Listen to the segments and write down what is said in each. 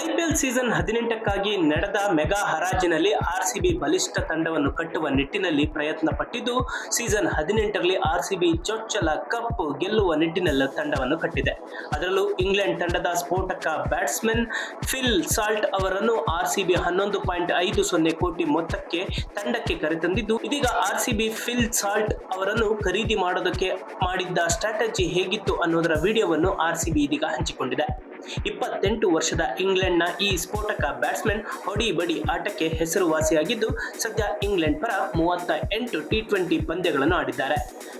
IPL season ಹದಿನೆಂಟಕ್ಕಾಗಿ ನಡೆದ mega ಹರಾಜಿನಲ್ಲಿ RCB ಬಲಿಷ್ಠ ತಂಡವನ್ನು ಕಟ್ಟುವ ನಿಟ್ಟಿನಲ್ಲಿ ಪ್ರಯತ್ನ ಪಟ್ಟಿದ್ದು, ಸೀಸನ್ ಹದಿನೆಂಟರಲ್ಲಿ ಆರ್ಸಿಬಿ ಚೊಚ್ಚಲ ಕಪ್ ಗೆಲ್ಲುವ ನಿಟ್ಟಿನಲ್ಲಿ ತಂಡವನ್ನು ಕಟ್ಟಿದೆ. ಅದರಲ್ಲೂ ಇಂಗ್ಲೆಂಡ್ ತಂಡದ ಸ್ಫೋಟಕ ಬ್ಯಾಟ್ಸ್ಮನ್ ಫಿಲ್ ಸಾಲ್ಟ್ ಅವರನ್ನು ಆರ್ಸಿಬಿ ಹನ್ನೊಂದು ಪಾಯಿಂಟ್ ಐದು ಸೊನ್ನೆ ಕೋಟಿ ಮೊತ್ತಕ್ಕೆ ತಂಡಕ್ಕೆ ಕರೆತಂದಿದ್ದು, ಇದೀಗ ಆರ್ಸಿಬಿ ಫಿಲ್ ಸಾಲ್ಟ್ ಅವರನ್ನು ಖರೀದಿ ಮಾಡೋದಕ್ಕೆ ಮಾಡಿದ್ದ ಸ್ಟ್ರಾಟಜಿ ಹೇಗಿತ್ತು ಅನ್ನೋದರ ವಿಡಿಯೋವನ್ನು ಆರ್ಸಿಬಿ ಇದೀಗ ಹಂಚಿಕೊಂಡಿದೆ. ಇಪ್ಪತ್ತೆಂಟು ವರ್ಷದ ಇಂಗ್ಲೆಂಡ್ನ ಈ ಸ್ಫೋಟಕ ಬ್ಯಾಟ್ಸ್ಮನ್ ಹೊಡಿ ಬಡಿ ಆಟಕ್ಕೆ ಹೆಸರುವಾಸಿಯಾಗಿದ್ದು, ಸದ್ಯ ಇಂಗ್ಲೆಂಡ್ ಪರ ಮೂವತ್ತ ಎಂಟು ಟಿ ಟ್ವೆಂಟಿ ಪಂದ್ಯಗಳನ್ನು ಆಡಿದ್ದಾರೆ.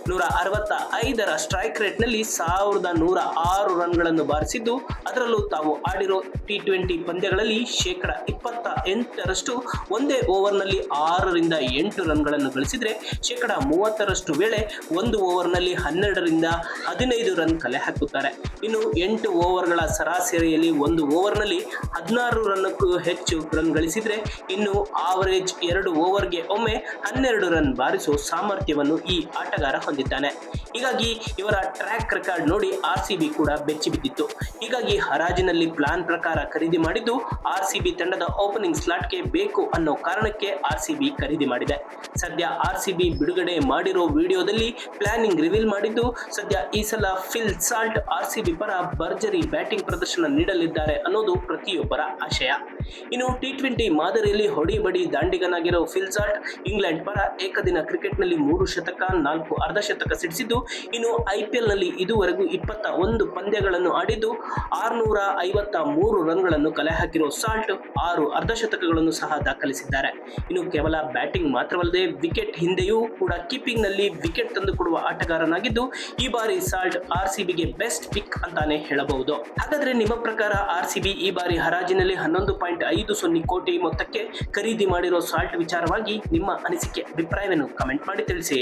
ನೂರ ಅರವತ್ತ ಐದರ ಸ್ಟ್ರೈಕ್ ರೇಟ್ನಲ್ಲಿ ಸಾವಿರದ ನೂರ ಆರು ರನ್ಗಳನ್ನು ಬಾರಿಸಿದ್ದು, ಅದರಲ್ಲೂ ತಾವು ಆಡಿರೋ ಟಿ ಟ್ವೆಂಟಿ ಪಂದ್ಯಗಳಲ್ಲಿ ಶೇಕಡ ಇಪ್ಪತ್ತ ಎಂಟರಷ್ಟು ಒಂದೇ ಓವರ್ನಲ್ಲಿ ಆರರಿಂದ ಎಂಟು ರನ್ಗಳನ್ನು ಗಳಿಸಿದರೆ, ಶೇಕಡ ಮೂವತ್ತರಷ್ಟು ವೇಳೆ ಒಂದು ಓವರ್ನಲ್ಲಿ ಹನ್ನೆರಡರಿಂದ ಹದಿನೈದು ರನ್ ಕಲೆ ಹಾಕುತ್ತಾರೆ. ಇನ್ನು ಎಂಟು ಓವರ್ಗಳ ಸರಾಸರಿಯಲ್ಲಿ ಒಂದು ಓವರ್ನಲ್ಲಿ ಹದಿನಾರು ರನ್ಕ್ಕೂ ಹೆಚ್ಚು ರನ್ ಗಳಿಸಿದರೆ, ಇನ್ನು ಆವರೇಜ್ ಎರಡು ಓವರ್ಗೆ ಒಮ್ಮೆ ಹನ್ನೆರಡು ರನ್ ಬಾರಿಸುವ ಸಾಮರ್ಥ್ಯವನ್ನು ಈ ಆಟಗಾರ ಹೊಂದಿದ್ದಾನೆ. ಹೀಗಾಗಿ ಇವರ ಟ್ರ್ಯಾಕ್ ರೆಕಾರ್ಡ್ ನೋಡಿ ಆರ್ ಸಿ ಬಿ ಕೂಡ ಬೆಚ್ಚಿ ಬಿದ್ದಿತ್ತು. ಹೀಗಾಗಿ ಹರಾಜಿನಲ್ಲಿ ಪ್ಲಾನ್ ಪ್ರಕಾರ ಖರೀದಿ ಮಾಡಿದ್ದು ಆರ್ ಸಿ ಬಿ ತಂಡದ ಓಪನಿಂಗ್ ಸ್ಲಾಟ್ಗೆ ಬೇಕು ಅನ್ನೋ ಕಾರಣಕ್ಕೆ ಆರ್ ಸಿ ಬಿ ಖರೀದಿ ಮಾಡಿದೆ. ಸದ್ಯ ಆರ್ ಸಿ ಬಿ ಬಿಡುಗಡೆ ಮಾಡಿರೋ ವಿಡಿಯೋದಲ್ಲಿ ಪ್ಲಾನಿಂಗ್ ರಿವೀಲ್ ಮಾಡಿದ್ದು, ಸದ್ಯ ಈ ಸಲ Phil Salt R C B ಪರ ಭರ್ಜರಿ ಬ್ಯಾಟಿಂಗ್ ಪ್ರದರ್ಶನ ನೀಡಲಿದ್ದಾರೆ ಅನ್ನೋದು ಪ್ರತಿಯೊಬ್ಬರ ಆಶಯ. ಇನ್ನು ಟಿ ಟ್ವೆಂಟಿ ಮಾದರಿಯಲ್ಲಿ ಹೊಡಿಬಡಿ ದಾಂಡಿಗನಾಗಿರೋ ಫಿಲ್ ಸಾಲ್ಟ್ ಇಂಗ್ಲೆಂಡ್ ಪರ ಏಕದಿನ ಕ್ರಿಕೆಟ್ನಲ್ಲಿ ಮೂರು ಶತಕ, ನಾಲ್ಕು ಅರ್ಧ ಶತಕ ಸಿಡಿಸಿದ್ದು ಇನ್ನು ಐಪಿಎಲ್ನಲ್ಲಿ ಇದುವರೆಗೂ ಇಪ್ಪತ್ತ ಒಂದು ಪಂದ್ಯಗಳನ್ನು ಆಡಿದ್ದು ಆರುನೂರ ಐವತ್ತ ಮೂರು ರನ್ಗಳನ್ನು ಕಲೆ ಹಾಕಿರೋ ಸಾಲ್ಟ್ ಆರು ಅರ್ಧಶತಕಗಳನ್ನು ಸಹ ದಾಖಲಿಸಿದ್ದಾರೆ. ಇನ್ನು ಕೇವಲ ಬ್ಯಾಟಿಂಗ್ ಮಾತ್ರವಲ್ಲದೆ ವಿಕೆಟ್ ಹಿಂದೆಯೂ ಕೂಡ ಕೀಪಿಂಗ್ನಲ್ಲಿ ವಿಕೆಟ್ ತಂದುಕೊಡುವ ಆಟಗಾರನಾಗಿದ್ದು, ಈ ಬಾರಿ ಸಾಲ್ಟ್ ಆರ್ ಸಿಬಿಗೆ ಬೆಸ್ಟ್ ಪಿಕ್ ಅಂತಾನೆ ಹೇಳಬಹುದು. ಹಾಗಾದ್ರೆ ನಿಮ್ಮ ಪ್ರಕಾರ ಆರ್ ಸಿಬಿ ಈ ಬಾರಿ ಹರಾಜಿನಲ್ಲಿ ಹನ್ನೊಂದು ಪಾಯಿಂಟ್ ಐದು ಸೊನ್ನೆ ಕೋಟಿ ಮೊತ್ತಕ್ಕೆ ಖರೀದಿ ಮಾಡಿರೋ ಸಾಲ್ಟ್ ವಿಚಾರವಾಗಿ ನಿಮ್ಮ ಅನಿಸಿಕೆ, ಅಭಿಪ್ರಾಯವನ್ನು ಕಮೆಂಟ್ ಮಾಡಿ ತಿಳಿಸಿ.